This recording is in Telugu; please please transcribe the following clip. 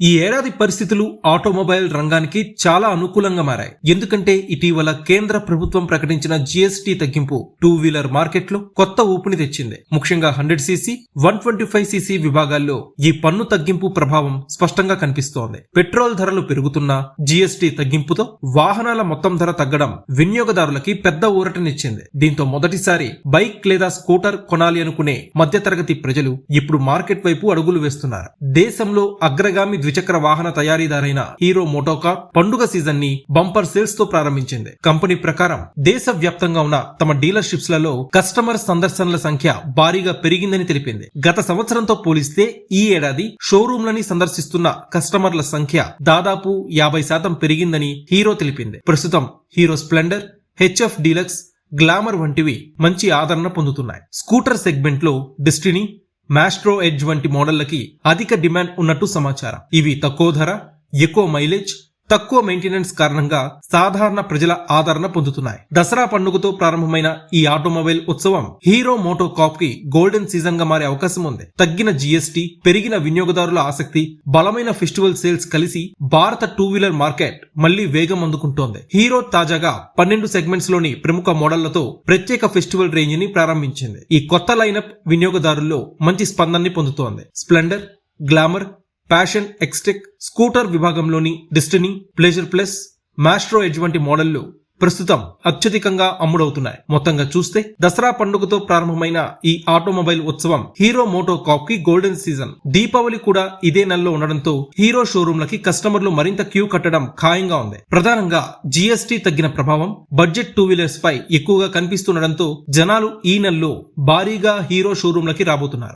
ఈ ఏడాది పరిస్థితులు ఆటోమొబైల్ రంగానికి చాలా అనుకూలంగా మారాయి. ఎందుకంటే ఇటీవల కేంద్ర ప్రభుత్వం ప్రకటించిన జీఎస్టీ తగ్గింపు టూ వీలర్ మార్కెట్లో కొత్త ఊపుని తెచ్చింది. ముఖ్యంగా hundred CC one twenty five CC విభాగాల్లో ఈ పన్ను తగ్గింపు ప్రభావం స్పష్టంగా కనిపిస్తోంది. పెట్రోల్ ధరలు పెరుగుతున్నా జీఎస్టీ తగ్గింపుతో వాహనాల మొత్తం ధర తగ్గడం వినియోగదారులకి పెద్ద ఊరటనిచ్చింది. దీంతో మొదటిసారి బైక్ లేదా స్కూటర్ కొనాలి అనుకునే మధ్యతరగతి ప్రజలు ఇప్పుడు మార్కెట్ వైపు అడుగులు వేస్తున్నారు. దేశంలో అగ్రగామి ద్విచక్ర వాహన తయారీదారైన హీరో మోటోకార్ పండుగ సీజన్ని బంపర్ సేల్స్తో ప్రారంభించింది. కంపెనీ ప్రకారం దేశ వ్యాప్తంగా ఉన్న తమ డీలర్షిప్స్లలో కస్టమర్ సందర్శనల సంఖ్య భారీగా పెరిగిందని తెలిపింది. గత సంవత్సరంతో పోలిస్తే ఈ ఏడాది షోరూంలని సందర్శిస్తున్న కస్టమర్ల సంఖ్య దాదాపు యాభై శాతం పెరిగిందని హీరో తెలిపింది. ప్రస్తుతం Hero Splendor HF Deluxe Glamour వంటివి మంచి ఆదరణ పొందుతున్నాయి. స్కూటర్ సెగ్మెంట్లో మాస్ట్రో ఎడ్జ్ వంటి మోడళ్ళకి అధిక డిమాండ్ ఉన్నట్టు సమాచారం. ఇవి తక్కువ ధర ఎక్కువ మైలేజ్ తక్కువ మెయింటెనెన్స్ కారణంగా సాధారణ ప్రజల ఆదరణ పొందుతున్నాయి. దసరా పండుగతో ప్రారంభమైన ఈ ఆటోమొబైల్ ఉత్సవం హీరో మోటో కాప్కి గోల్డెన్ సీజన్గా మారే అవకాశం ఉంది. తగ్గిన జీఎస్టీ పెరిగిన వినియోగదారుల ఆసక్తి బలమైన ఫెస్టివల్ సేల్స్ కలిసి భారత టూ వీలర్ మార్కెట్ మళ్ళీ వేగం అందుకుంటోంది. హీరో తాజాగా పన్నెండు సెగ్మెంట్స్లోని ప్రముఖ మోడళ్ళతో ప్రత్యేక ఫెస్టివల్ రేంజ్ని ప్రారంభించింది. ఈ కొత్త లైనప్ వినియోగదారుల్లో మంచి స్పందనని పొందుతోంది. Splendor Glamour Passion XTEC scooter విభాగంలోని Destini Pleasure Plus Maestro Edge వంటి మోడళ్ళు ప్రస్తుతం అత్యధికంగా అమ్ముడవుతున్నాయి. మొత్తంగా చూస్తే దసరా పండుగతో ప్రారంభమైన ఈ ఆటోమొబైల్ ఉత్సవం హీరో మోటో కాప్కి గోల్డెన్ సీజన్ దీపావళి కూడా ఇదే నెలలో ఉండడంతో హీరో షోరూంలకి కస్టమర్లు మరింత క్యూ కట్టడం ఖాయంగా ఉంది. ప్రధానంగా జీఎస్టీ తగ్గిన ప్రభావం బడ్జెట్ టూ వీలర్స్ పై ఎక్కువగా కనిపిస్తుండడంతో జనాలు ఈ నెలలో భారీగా హీరో షోరూంలకి రాబోతున్నారు.